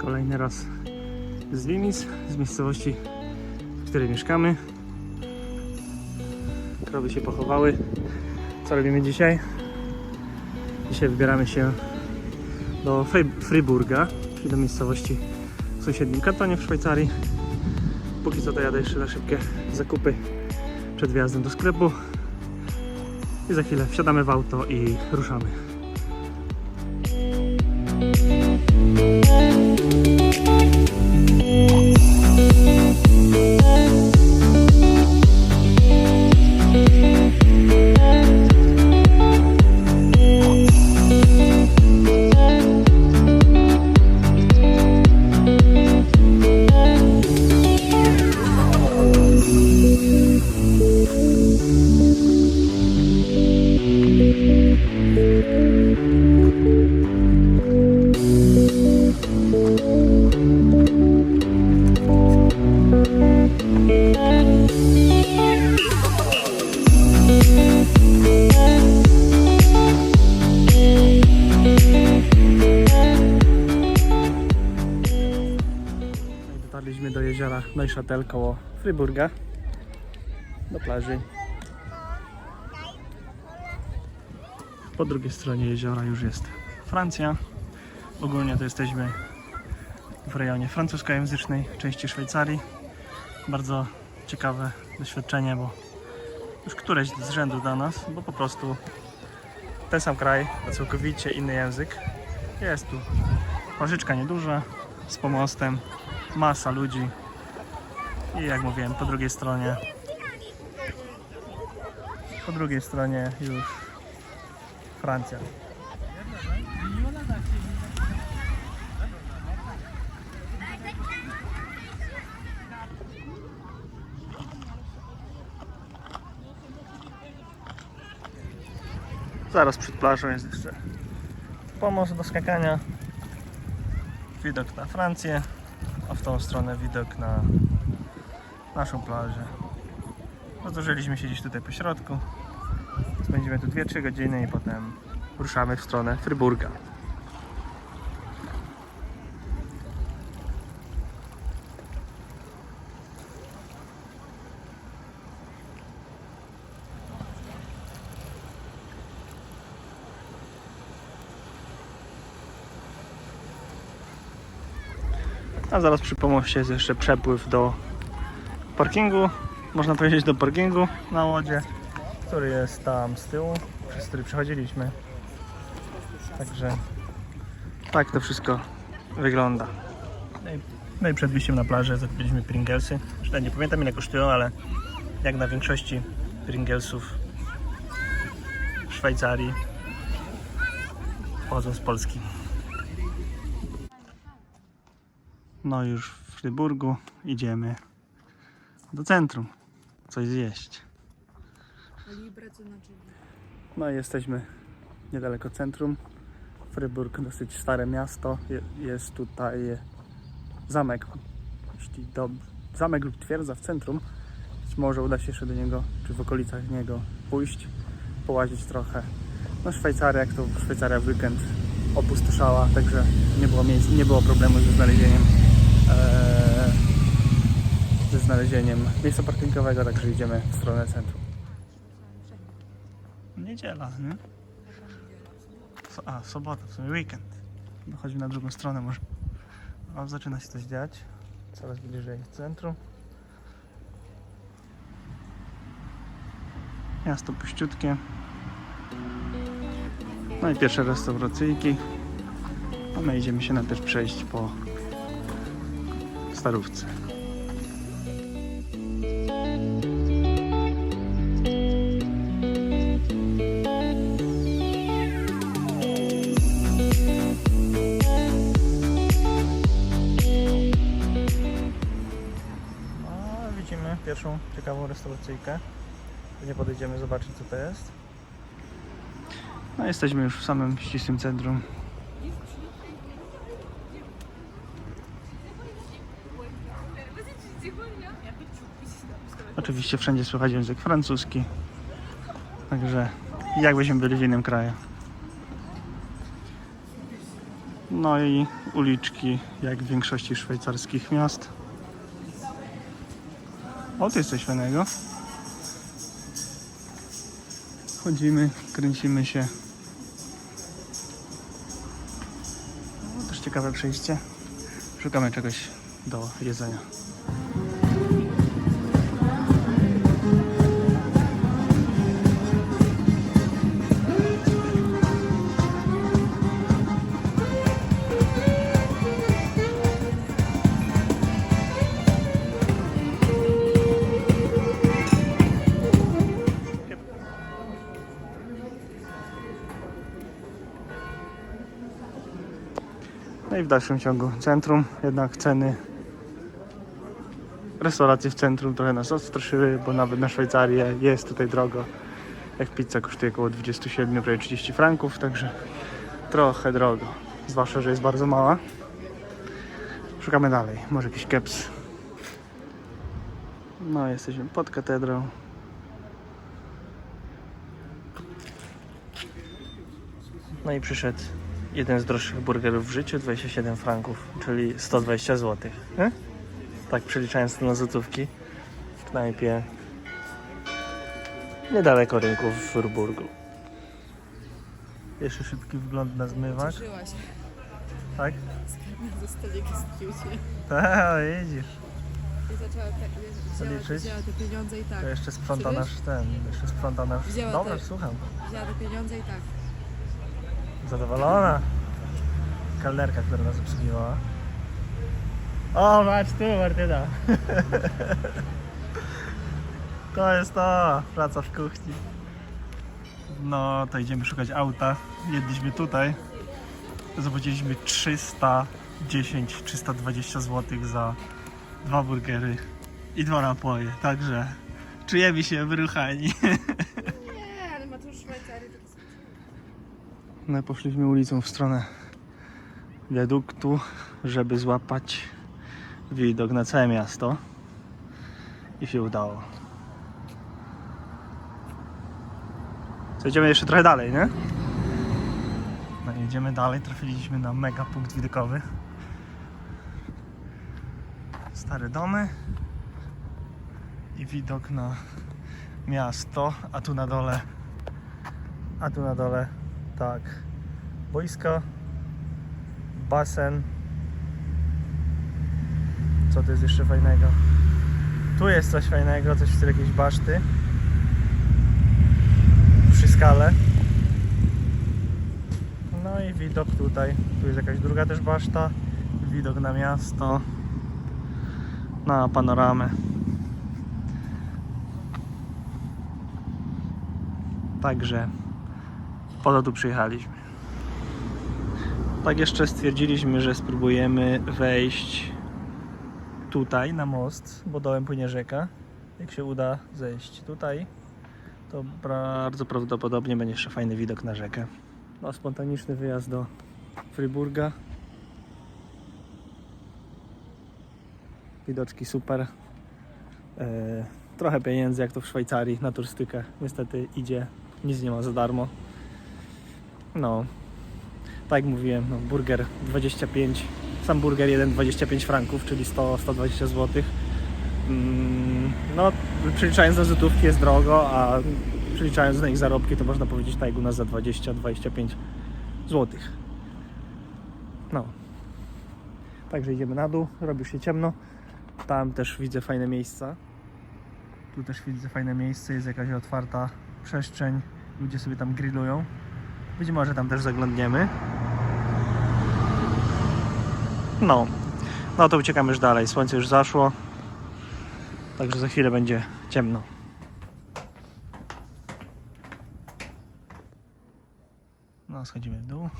Kolejny raz z Wimic, z miejscowości, w której mieszkamy. Krowy się pochowały. Co robimy dzisiaj? Dzisiaj wybieramy się do Friburga, czyli do miejscowości w sąsiednim kantonie w Szwajcarii. Póki co to jadę jeszcze na szybkie zakupy przed wjazdem do sklepu. I za chwilę wsiadamy w auto i ruszamy. Neuchâtel koło Fryburga. Do plaży. Po drugiej stronie jeziora już jest Francja. Ogólnie to jesteśmy w rejonie francuskojęzycznej części Szwajcarii. Bardzo ciekawe doświadczenie, bo już któreś z rzędu dla nas, bo po prostu ten sam kraj, a całkowicie inny język. Jest tu Parzyczka nieduża, z pomostem, masa ludzi i jak mówiłem, po drugiej stronie po drugiej stronie już Francja. Zaraz przed plażą jest jeszcze pomost do skakania, widok na Francję, a w tą stronę widok na naszą plażę. Zdążyliśmy siedzieć tutaj po środku. Spędzimy tu 2-3 godziny i potem ruszamy w stronę Fryburga. A zaraz przy pomoście jest jeszcze przepływ do parkingu. Można powiedzieć do parkingu na łodzie, który jest tam z tyłu, przez który przechodziliśmy. Także tak to wszystko wygląda. No i, no przed wyjściem na plażę zakupiliśmy Pringlesy. Zresztą nie pamiętam ile kosztują, ale jak na większości Pringlesów w Szwajcarii pochodzą z Polski. No już w Fryburgu idziemy do centrum coś zjeść. No i jesteśmy niedaleko centrum. Fryburg dosyć stare miasto. Je- Jest tutaj zamek. Jeśli do, zamek lub twierdza w centrum. Być może uda się jeszcze do niego, czy w okolicach niego pójść, połazić trochę. No Szwajcaria, jak to Szwajcaria w weekend opustoszała, także nie było, miejsc, nie było problemu ze znalezieniem eee, ze znalezieniem miejsca parkingowego, także idziemy w stronę centrum. Niedziela, nie? A, sobota, w sumie weekend. Chodźmy na drugą stronę może. O, zaczyna się coś dziać. Coraz bliżej centrum. Miasto puściutkie. No i pierwsze restauracyjki. A my idziemy się najpierw przejść po starówce. Ciekawą restauracyjkę. Nie podejdziemy zobaczyć co to jest. No jesteśmy już w samym ścisłym centrum. Oczywiście wszędzie słychać język francuski. Także jakbyśmy byli w innym kraju. No i uliczki, jak w większości szwajcarskich miast. O, tu jest coś fajnego. Chodzimy, kręcimy się. No, też ciekawe przejście. Szukamy czegoś do jedzenia. I w dalszym ciągu centrum, jednak ceny restauracji w centrum trochę nas odstraszyły, bo nawet na Szwajcarię jest tutaj drogo. Jak pizza kosztuje około 27, prawie 30 franków, także trochę drogo. Zwłaszcza, że jest bardzo mała. Szukamy dalej, może jakiś keps. No, jesteśmy pod katedrą. No i przyszedł jeden z droższych burgerów w życiu, 27 franków, czyli 120 zł. Nie? Tak przeliczając to na złotówki w knajpie niedaleko rynku w Furburgu. Jeszcze szybki wgląd na zmywak, tak? ze stolika z kiucie. Tak, widzisz. I zaczęła te, wzięła, liczyć? wzięła te pieniądze i tak. To jeszcze sprząta Czy wiesz? nasz ten, jeszcze sprząta nasz... Wzięła Dobra, też. słucham. Wzięła te pieniądze i tak. Zadowolona. Kelnerka, która nas obsługiwała. O, patrz tu, Martyna. To jest to, praca w kuchni. No, to idziemy szukać auta. Jedliśmy tutaj. Zapłaciliśmy 310, 320 zł za dwa burgery i dwa napoje. Także czujemy się wyruchani. Nie, ale ma tu Szwajcarię. Poszliśmy ulicą w stronę wiaduktu, żeby złapać widok na całe miasto. I się udało. Co, idziemy jeszcze trochę dalej, nie? No, jedziemy dalej. Trafiliśmy na mega punkt widokowy. Stare domy i widok na miasto, a tu na dole a tu na dole tak boisko basen. Co to jest jeszcze fajnego? Tu jest coś fajnego, coś w stylu jakiejś baszty. Przy skale. No i widok tutaj. Tu jest jakaś druga też baszta. Widok na miasto. Na panoramę. Także po to tu przyjechaliśmy. Tak jeszcze stwierdziliśmy, że spróbujemy wejść tutaj na most, bo dołem płynie rzeka. Jak się uda zejść tutaj, to bardzo prawdopodobnie będzie jeszcze fajny widok na rzekę. No, spontaniczny wyjazd do Fryburga. Widoczki super. E, trochę pieniędzy, jak to w Szwajcarii, na turystykę. Niestety idzie, nic nie ma za darmo. No, tak jak mówiłem, no, burger 25, sam burger jeden 25 franków, czyli 100-120 zł. Mm, no, przeliczając na złotówki jest drogo, a przeliczając na ich zarobki, to można powiedzieć tak u nas za 20-25 zł. No. Także idziemy na dół, robi się ciemno. Tam też widzę fajne miejsca. Tu też widzę fajne miejsce, jest jakaś otwarta przestrzeń. Ludzie sobie tam grillują. Być może tam też zaglądniemy. No. No to uciekamy już dalej. Słońce już zaszło. Także za chwilę będzie ciemno. No, schodzimy w dół.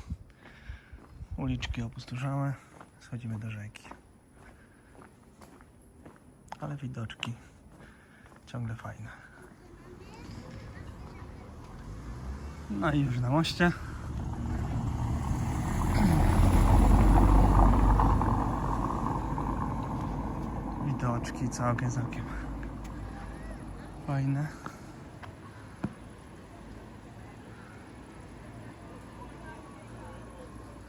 Uliczki opustoszałe. Schodzimy do rzeki. Ale widoczki ciągle fajne. No i już na moście. Widoczki całkiem, całkiem fajne.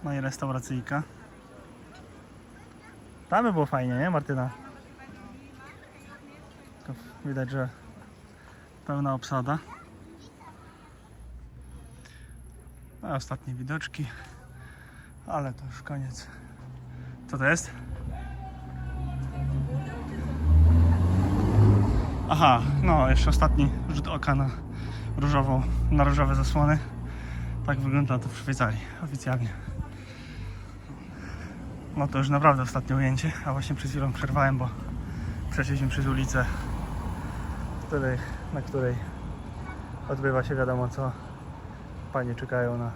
No i restauracyjka. Tam by było fajnie, nie Martyna? Widać, że pełna obsada. Ostatnie widoczki. Ale to już koniec. Co to jest? Aha, no jeszcze ostatni rzut oka na różową, na różowe zasłony. Tak wygląda to w Szwajcarii oficjalnie. No to już naprawdę ostatnie ujęcie, a właśnie przed chwilą przerwałem, bo przeszliśmy przez ulicę, której, na której odbywa się wiadomo co. Panie czekają na,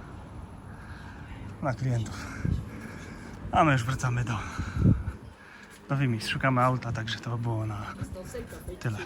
na klientów. A my już wracamy do, do Wimis. Szukamy auta, także to było na tyle.